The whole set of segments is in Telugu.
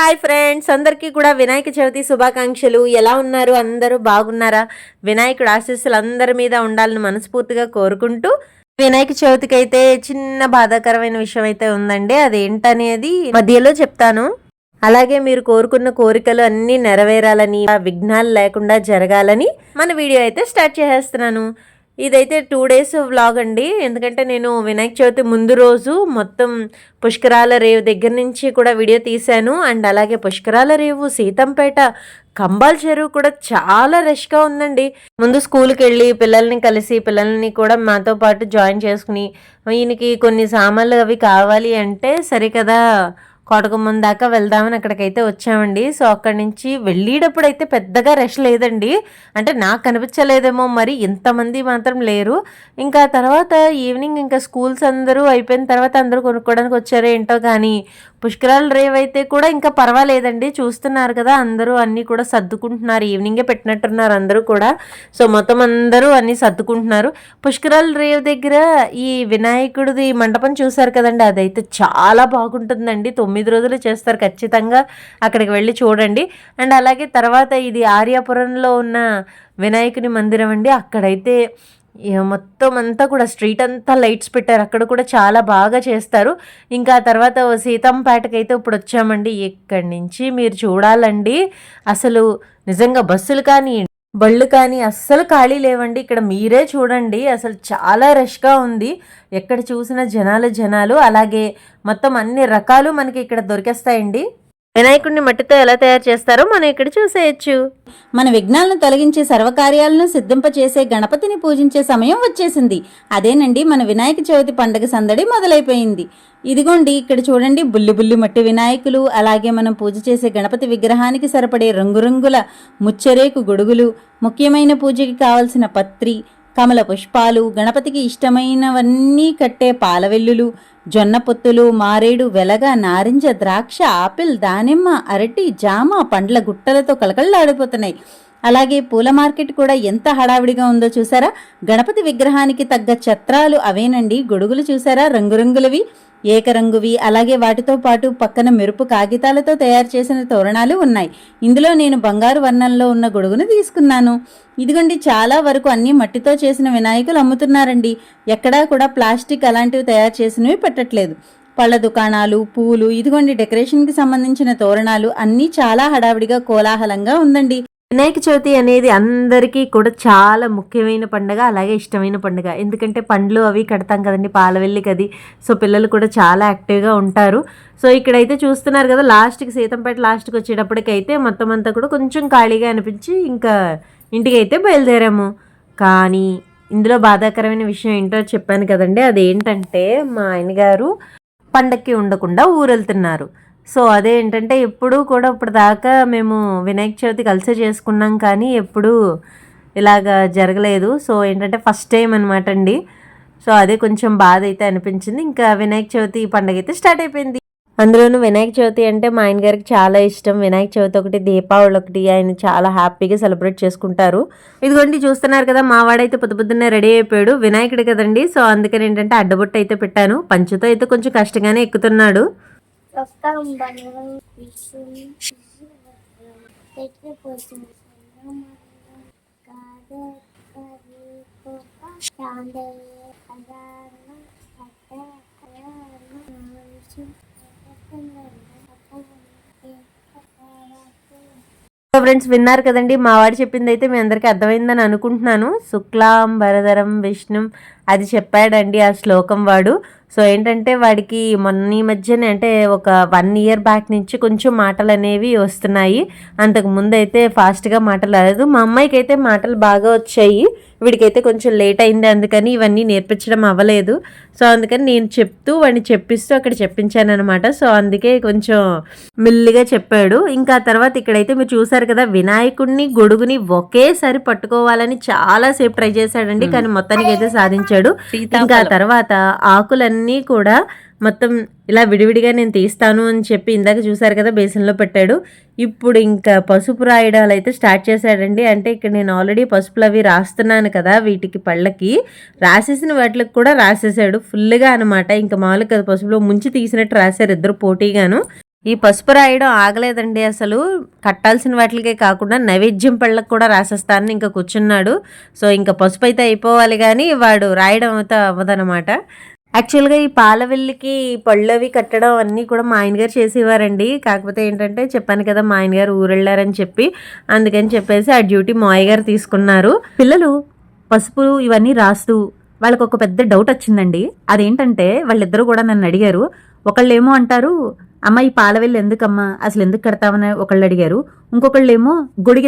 హాయ్ ఫ్రెండ్స్ అందరికీ కూడా వినాయక చవితి శుభాకాంక్షలు. ఎలా ఉన్నారు? అందరూ బాగున్నారా? వినాయకుడు ఆశీస్సులు అందరి మీద ఉండాలని మనస్ఫూర్తిగా కోరుకుంటూ వినాయక చవితికి అయితే చిన్న బాధాకరమైన విషయం అయితే ఉందండి. అదేంటనేది మధ్యలో చెప్తాను. అలాగే మీరు కోరుకున్న కోరికలు అన్నీ నెరవేరాలని విఘ్నాలు లేకుండా జరగాలని మన వీడియో అయితే స్టార్ట్ చేసేస్తున్నాను. ఇదైతే టూ డేస్ వ్లాగ్ అండి. ఎందుకంటే నేను వినాయక చవితి ముందు రోజు మొత్తం పుష్కరాల రేవు దగ్గర నుంచి కూడా వీడియో తీశాను. అండ్ అలాగే పుష్కరాల రేవు సీతంపేట కంబాల్ చెరువు కూడా చాలా రష్గా ఉందండి. ముందు స్కూల్కి వెళ్ళి పిల్లల్ని కలిసి పిల్లల్ని కూడా మాతో పాటు జాయిన్ చేసుకుని ఈయనకి కొన్ని సామాన్లు అవి కావాలి అంటే సరే కదా కోటగుమ్మం దాకా వెళ్దామని అక్కడికైతే వచ్చామండి. సో అక్కడి నుంచి వెళ్ళేటప్పుడు అయితే పెద్దగా రష్ లేదండి. అంటే నాకు కనిపించలేదేమో మరి ఇంతమంది మాత్రం లేరు. ఇంకా తర్వాత ఈవినింగ్ ఇంకా స్కూల్స్ అందరూ అయిపోయిన తర్వాత అందరూ కొనుక్కోవడానికి వచ్చారో ఏంటో కానీ పుష్కరాల రేవ్ అయితే కూడా ఇంకా పర్వాలేదండి. చూస్తున్నారు కదా అందరూ అన్నీ కూడా సర్దుకుంటున్నారు. ఈవినింగే పెట్టినట్టున్నారు అందరూ కూడా. సో మొత్తం అందరూ అన్నీ సర్దుకుంటున్నారు. పుష్కరాల రేవ్ దగ్గర ఈ వినాయకుడిది మండపం చూశారు కదండి అదైతే చాలా బాగుంటుందండి. తొమ్మిది రోజులు చేస్తారు ఖచ్చితంగా. అక్కడికి వెళ్ళి చూడండి. అండ్ అలాగే తర్వాత ఇది ఆర్యాపురంలో ఉన్న వినాయకుని మందిరం అండి. అక్కడైతే మొత్తం అంతా కూడా స్ట్రీట్ అంతా లైట్స్ పెట్టారు. అక్కడ కూడా చాలా బాగా చేస్తారు. ఇంకా తర్వాత సీతంపేటకి అయితే ఇప్పుడు వచ్చామండి. ఇక్కడి నుంచి మీరు చూడాలండి. అసలు నిజంగా బస్సులు కానీ బళ్ళు కానీ అస్సలు ఖాళీ లేవండి. ఇక్కడ మీరే చూడండి. అసలు చాలా రష్గా ఉంది. ఎక్కడ చూసిన జనాలు జనాలు. అలాగే మొత్తం అన్ని రకాలు మనకి ఇక్కడ దొరికేస్తాయండి. వినాయకుడిని మట్టితో ఎలా తయారు చేస్తారో మనం ఇక్కడ చూసేయచ్చు. మన విఘ్నాలను తొలగించే సర్వకార్యాలను సిద్ధింపచేసే గణపతిని పూజించే సమయం వచ్చేసింది. అదేనండి మన వినాయక చవితి పండుగ సందడి మొదలైపోయింది. ఇదిగోండి ఇక్కడ చూడండి బుల్లి బుల్లి మట్టి వినాయకులు అలాగే మనం పూజ చేసే గణపతి విగ్రహానికి సరిపడే రంగురంగుల ముచ్చరేకు గొడుగులు ముఖ్యమైన పూజకి కావలసిన పత్రి కమల పుష్పాలు గణపతికి ఇష్టమైనవన్నీ కట్టే పాలవెల్లులు జొన్న పొత్తులు మారేడు వెలగ నారింజ ద్రాక్ష ఆపిల్ దానిమ్మ అరటి జామ పండ్ల గుట్టలతో కలకళ్ళాడిపోతున్నాయి అలాగే పూల మార్కెట్ కూడా ఎంత హడావిడిగా ఉందో చూసారా? గణపతి విగ్రహానికి తగ్గ ఛత్రాలు అవేనండి. గొడుగులు చూసారా? రంగురంగులవి. ఏకరంగువి. అలాగే వాటితో పాటు పక్కన మెరుపు కాగితాలతో తయారు చేసిన తోరణాలు ఉన్నాయి. ఇందులో నేను బంగారు వర్ణంలో ఉన్న గొడుగును తీసుకున్నాను. ఇదిగోండి చాలా వరకు అన్ని మట్టితో చేసిన వినాయకులు అమ్ముతున్నారండి. ఎక్కడా కూడా ప్లాస్టిక్ అలాంటివి తయారు చేసినవి పెట్టట్లేదు. పళ్ళ దుకాణాలు పూలు ఇదిగోండి డెకరేషన్కి సంబంధించిన తోరణాలు అన్నీ చాలా హడావిడిగా కోలాహలంగా ఉందండి. వినాయక చవితి అనేది అందరికీ కూడా చాలా ముఖ్యమైన పండుగ అలాగే ఇష్టమైన పండుగ. ఎందుకంటే పండ్లు అవి కడతాం కదండి పాలవెల్లి కది సో పిల్లలు కూడా చాలా యాక్టివ్గా ఉంటారు. సో ఇక్కడైతే చూస్తున్నారు కదా లాస్ట్కి సీతంపేట లాస్ట్కి వచ్చేటప్పటికైతే మొత్తం అంతా కూడా కొంచెం ఖాళీగా అనిపించి ఇంకా ఇంటికి అయితే బయలుదేరాము. కానీ ఇందులో బాధాకరమైన విషయం ఏంటో చెప్పాను కదండి. అదేంటంటే మా ఆయన గారు పండక్కి ఉండకుండా ఊరెళ్తున్నారు. సో అదేంటంటే ఎప్పుడూ కూడా ఇప్పుడు దాకా మేము వినాయక చవితి కలిసే చేసుకున్నాం కానీ ఎప్పుడూ ఇలాగ జరగలేదు. సో ఏంటంటే ఫస్ట్ టైం అనమాట అండి. సో అదే కొంచెం బాధ అయితే అనిపించింది. ఇంకా వినాయక చవితి పండగ అయితే స్టార్ట్ అయిపోయింది. అందులోనూ వినాయక చవితి అంటే మా ఆయన గారికి చాలా ఇష్టం. వినాయక చవితి ఒకటి దీపావళి ఒకటి ఆయన చాలా హ్యాపీగా సెలబ్రేట్ చేసుకుంటారు. ఇదిగోండి చూస్తున్నారు కదా మా వాడైతే పొద్దు పొద్దున్నే రెడీ అయిపోయాడు. వినాయకుడు కదండి. సో అందుకని ఏంటంటే అడ్డబొట్టు అయితే పెట్టాను. పంచుతో అయితే కొంచెం కష్టంగానే ఎక్కుతున్నాడు. ఫ్రెండ్స్ విన్నారు కదండి మా వాడు చెప్పింది అయితే మీ అందరికీ అర్థమైందని అనుకుంటున్నాను. శుక్లాం భరధరం విష్ణుం అది చెప్పాడండి ఆ శ్లోకం వాడు. సో ఏంటంటే వాడికి మొన్న ఈ మధ్యనే అంటే ఒక వన్ ఇయర్ బ్యాక్ నుంచి కొంచెం మాటలు అనేవి వస్తున్నాయి. అంతకు ముందు అయితే ఫాస్ట్గా మాటలు రాలేదు. మా అమ్మాయికి అయితే మాటలు బాగా వచ్చాయి. వీడికైతే కొంచెం లేట్ అయింది. అందుకని ఇవన్నీ నేర్పించడం అవ్వలేదు. సో అందుకని నేను చెప్తూ వాడిని చెప్పిస్తూ అక్కడ చెప్పించాను అనమాట సో అందుకే కొంచెం మిల్లిగా చెప్పాడు. ఇంకా తర్వాత ఇక్కడైతే మీరు చూసారు కదా వినాయకుడిని గొడుగుని ఒకేసారి పట్టుకోవాలని చాలా సేపు ట్రై చేశాడండి. కానీ మొత్తానికి అయితే సాధించాడు. ఇంకా తర్వాత ఆకులన్నీ కూడా మొత్తం ఇలా విడివిడిగా నేను తీస్తాను అని చెప్పి ఇందాక చూసారు కదా బేసిన్లో పెట్టాడు. ఇప్పుడు ఇంకా పసుపు రాయడాలు అయితే స్టార్ట్ చేశాడండి. అంటే ఇక్కడ నేను ఆల్రెడీ పసుపులు అవి రాస్తున్నాను కదా వీటికి పళ్ళకి. రాసేసిన వాటికి కూడా రాసేసాడు. ఫుల్గా అనమాట ఇంకా మామూలుగా పసుపులో ముంచి తీసినట్టు రాశారు ఇద్దరు పోటీగాను. ఈ పసుపు రాయడం ఆగలేదండి అసలు. కట్టాల్సిన వాటికే కాకుండా నైవేద్యం పళ్ళకు కూడా రాసేస్తానని ఇంకా కూర్చున్నాడు. సో ఇంకా పసుపు అయితే అయిపోవాలి కానీ వాడు రాయడం అయితే అవ్వదనమాట యాక్చువల్గా ఈ పాలవెల్లికి పళ్ళు అవి కట్టడం అన్నీ కూడా మా ఆయనగారు చేసేవారండి. కాకపోతే ఏంటంటే చెప్పాను కదా మా ఆయనగారు ఊరెళ్ళారని చెప్పి. అందుకని చెప్పేసి ఆ డ్యూటీ మా గారు తీసుకున్నారు. పిల్లలు పసుపు ఇవన్నీ రాస్తూ వాళ్ళకు ఒక పెద్ద డౌట్ వచ్చిందండి. అదేంటంటే వాళ్ళిద్దరూ కూడా నన్ను అడిగారు. ఒకళ్ళు ఏమో అంటారు అమ్మ ఈ పాలవెల్లి ఎందుకమ్మా? అసలు ఎందుకు కడతామని ఒకళ్ళు అడిగారు. ఇంకొకళ్ళు ఏమో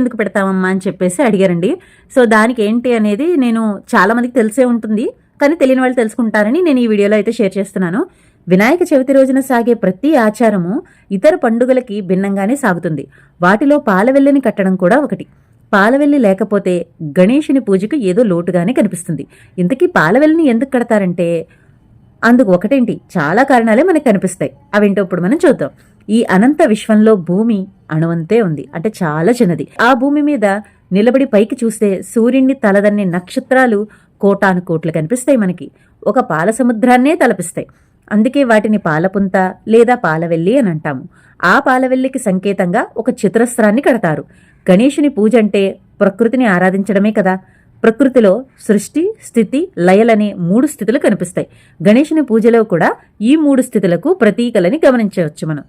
ఎందుకు పెడతామమ్మా అని చెప్పేసి అడిగారండి. సో దానికి ఏంటి అనేది నేను చాలా మందికి తెలిసే ఉంటుంది. కానీ తెలియని వాళ్ళు తెలుసుకుంటారని నేను ఈ వీడియోలో అయితే షేర్ చేస్తున్నాను. వినాయక చవితి రోజున సాగే ప్రతి ఆచారము ఇతర పండుగలకి భిన్నంగానే సాగుతుంది. వాటిలో పాలవెల్లిని కట్టడం కూడా ఒకటి. పాలవెల్లి లేకపోతే గణేషుని పూజకు ఏదో లోటుగానే కనిపిస్తుంది. ఇంతకీ పాలవెల్లిని ఎందుకు కడతారంటే అందుకు ఒకటేంటి? చాలా కారణాలే మనకు కనిపిస్తాయి. అవేంటో ఇప్పుడు మనం చూద్దాం. ఈ అనంత విశ్వంలో భూమి అణువంతే ఉంది. అంటే చాలా చిన్నది. ఆ భూమి మీద నిలబడి పైకి చూస్తే సూర్యుణ్ణి తలదన్ని నక్షత్రాలు కోటాను కోట్లు కనిపిస్తాయి మనకి. ఒక పాల సముద్రాన్నే తలపిస్తాయి. అందుకే వాటిని పాలపుంత లేదా పాలవెల్లి అని అంటాము. ఆ పాలవెల్లికి సంకేతంగా ఒక చిత్రస్త్రాన్ని కడతారు. గణేషుని పూజ అంటే ప్రకృతిని ఆరాధించడమే కదా. ప్రకృతిలో సృష్టి స్థితి లయలనే మూడు స్థితులు కనిపిస్తాయి. గణేషుని పూజలో కూడా ఈ మూడు స్థితులకు ప్రతీకలని గమనించవచ్చు మనం.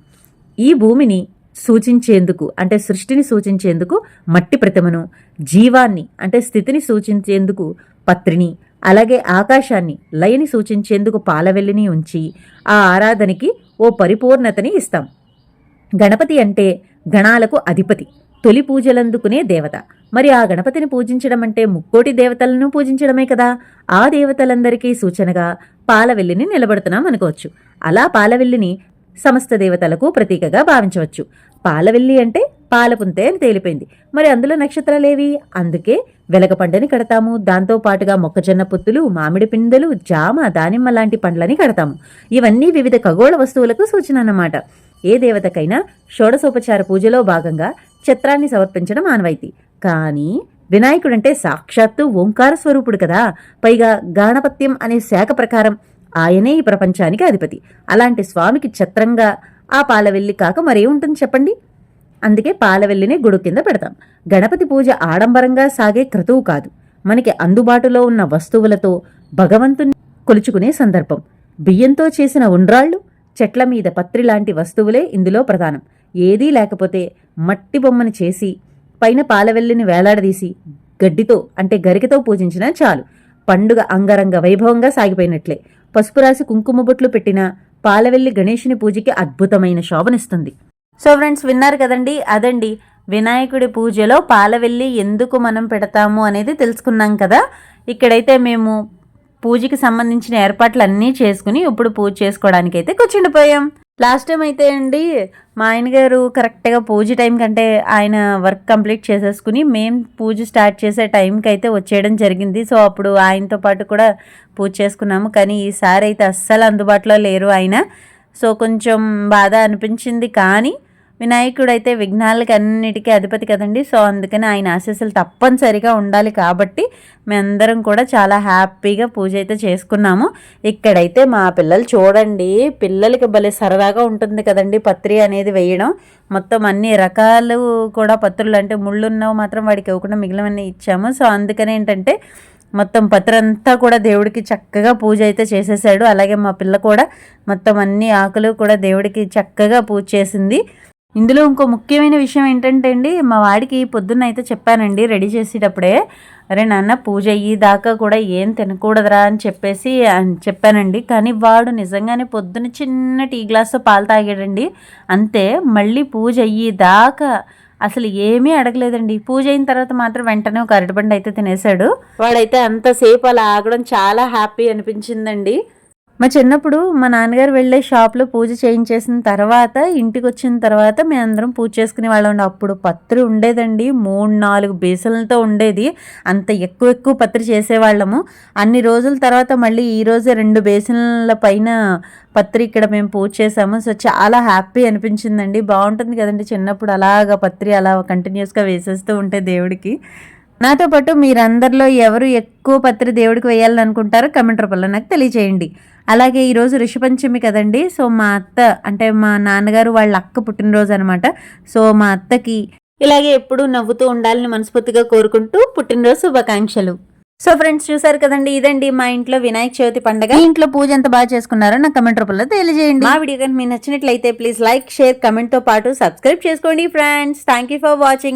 ఈ భూమిని సూచించేందుకు అంటే సృష్టిని సూచించేందుకు మట్టి ప్రతిమను జీవాన్ని అంటే స్థితిని సూచించేందుకు పత్రిని అలాగే ఆకాశాన్ని లయని సూచించేందుకు పాలవెల్లిని ఉంచి ఆ ఆరాధనకి ఓ పరిపూర్ణతని ఇస్తాం. గణపతి అంటే గణాలకు అధిపతి. తొలి పూజలందుకునే దేవత. మరి ఆ గణపతిని పూజించడం అంటే ముక్కోటి దేవతలను పూజించడమే కదా? ఆ దేవతలందరికీ సూచనగా పాలవెల్లిని నిలబడుతున్నాం అనుకోవచ్చు. అలా పాలవెల్లిని సమస్త దేవతలకు ప్రతీకగా భావించవచ్చు. పాలవెల్లి అంటే పాలపుంతే అని తేలిపోయింది. మరి అందులో నక్షత్రాలేవి? అందుకే వెలగపండని కడతాము. దాంతో పాటుగా మొక్కజొన్న పొత్తులు మామిడి పిందెలు జామ దానిమ్మ లాంటి పండ్లని కడతాము. ఇవన్నీ వివిధ ఖగోళ వస్తువులకు సూచన అన్నమాట. ఏ దేవతకైనా షోడసోపచార పూజలో భాగంగా చిత్రాన్ని సమర్పించడం ఆనవాయితీ కానీ వినాయకుడంటే సాక్షాత్తు ఓంకార స్వరూపుడు కదా. పైగా గాణపత్యం అనే శాఖ ప్రకారం ఆయనే ఈ ప్రపంచానికి అధిపతి. అలాంటి స్వామికి ఛత్రంగా ఆ పాలవెల్లి కాక మరే ఉంటుంది చెప్పండి? అందుకే పాలవెల్లిని గుడు కింద పెడతాం. గణపతి పూజ ఆడంబరంగా సాగే క్రతువు కాదు. మనకి అందుబాటులో ఉన్న వస్తువులతో భగవంతుని కొలుచుకునే సందర్భం. బియ్యంతో చేసిన ఉండ్రాళ్ళు చెట్ల మీద పత్రి లాంటి వస్తువులే ఇందులో ప్రధానం. ఏదీ లేకపోతే మట్టి బొమ్మను చేసి పైన పాలవెల్లిని వేలాడదీసి గడ్డితో అంటే గరికతో పూజించినా చాలు. పండుగ అంగరంగ వైభవంగా సాగిపోయినట్లే. పసుపు రాసి కుంకుమ బొట్లు పెట్టిన పాలవెల్లి గణేషుని పూజకి అద్భుతమైన శోభనిస్తుంది. సో ఫ్రెండ్స్ విన్నారు కదండి? అదండి. వినాయకుడి పూజలో పాలవెల్లి ఎందుకు మనం పెడతాము అనేది తెలుసుకున్నాం కదా? ఇక్కడైతే మేము పూజకి సంబంధించిన ఏర్పాట్లు అన్నీ చేసుకుని ఇప్పుడు పూజ చేసుకోవడానికి అయితే కూర్చుండిపోయాం. లాస్ట్ టైం అయితే అండి మా ఆయన గారు కరెక్ట్గా పూజ టైం కంటే ఆయన వర్క్ కంప్లీట్ చేసేసుకుని మేము పూజ స్టార్ట్ చేసే టైంకి అయితే వచ్చేయడం జరిగింది. సో అప్పుడు ఆయనతో పాటు కూడా పూజ చేసుకున్నాము. కానీ ఈసారి అయితే అస్సలు అందుబాటులో లేరు ఆయన. సో కొంచెం బాధ అనిపించింది కానీ వినాయకుడు అయితే విఘ్నాలకి అన్నిటికీ అధిపతి కదండి. సో అందుకని ఆయన ఆశీస్సులు తప్పనిసరిగా ఉండాలి కాబట్టి మేమందరం కూడా చాలా హ్యాపీగా పూజ అయితే చేసుకున్నాము. ఇక్కడైతే మా పిల్లలు చూడండి పిల్లలకి భలే సరదాగా ఉంటుంది కదండి పత్రి అనేది వేయడం. మొత్తం అన్ని రకాలు కూడా పత్రులు అంటే ముళ్ళు ఉన్నవి మాత్రం వాడికి ఇవ్వకుండా మిగిలినవన్నీ ఇచ్చాము. సో అందుకని ఏంటంటే మొత్తం పత్రంతా కూడా దేవుడికి చక్కగా పూజ అయితే చేసేసాడు. అలాగే మా పిల్ల కూడా మొత్తం అన్ని ఆకులు కూడా దేవుడికి చక్కగా పూజ చేసింది. ఇందులో ఇంకో ముఖ్యమైన విషయం ఏంటంటే అండి మా వాడికి పొద్దున్న అయితే చెప్పానండి రెడీ చేసేటప్పుడే అరే నాన్న పూజ అయ్యేదాకా కూడా ఏం తినకూడదురా అని చెప్పేసి చెప్పానండి. కానీ వాడు నిజంగానే పొద్దున్న చిన్న టీ గ్లాస్తో పాలు తాగాడండి. అంతే మళ్ళీ పూజ అయ్యేదాకా అసలు ఏమీ అడగలేదండి. పూజ అయిన తర్వాత మాత్రం వెంటనే ఒక అరటిబండి అయితే తినేశాడు. వాడైతే అంతసేపు అలా ఆగడం చాలా హ్యాపీ అనిపించిందండి. మా చిన్నప్పుడు మా నాన్నగారు వెళ్ళే షాప్లో పూజ చేయించేసిన తర్వాత ఇంటికి వచ్చిన తర్వాత మేము అందరం పూజ చేసుకునే వాళ్ళం అప్పుడు పత్రి ఉండేదండి. మూడు నాలుగు బేసలతో ఉండేది. అంత ఎక్కువ ఎక్కువ పత్రి చేసేవాళ్ళము. అన్ని రోజుల తర్వాత మళ్ళీ ఈరోజే రెండు బేసన్ల పైన పత్రి ఇక్కడ మేము పూజ చేసాము సో చాలా హ్యాపీ అనిపించిందండి. బాగుంటుంది కదండి చిన్నప్పుడు అలాగా పత్రి అలా కంటిన్యూస్గా వేసేస్తూ ఉంటే దేవుడికి. నాతో పాటు మీరందరిలో ఎవరు ఎక్కువ పత్రి దేవుడికి వేయాలని అనుకుంటారో కమెంట్ రూపంలో నాకు తెలియజేయండి అలాగే ఈరోజు ఋషిపంచమి కదండి. సో మా అత్త అంటే మా నాన్నగారు వాళ్ళ అక్క పుట్టినరోజు అనమాట సో మా అత్తకి ఇలాగే ఎప్పుడూ నవ్వుతూ ఉండాలని మనస్ఫూర్తిగా కోరుకుంటూ పుట్టినరోజు శుభాకాంక్షలు. సో ఫ్రెండ్స్ చూసారు కదండి. ఇదండి మా ఇంట్లో వినాయక చవితి పండగ. ఇంట్లో పూజ ఎంత బాగా చేసుకున్నారో నా కమెంట్ రూపంలో తెలియజేయండి. మా వీడియో కనుక మీకు నచ్చినట్లయితే ప్లీజ్ లైక్ షేర్ కమెంట్తో పాటు సబ్స్క్రైబ్ చేసుకోండి friends. Thank you for watching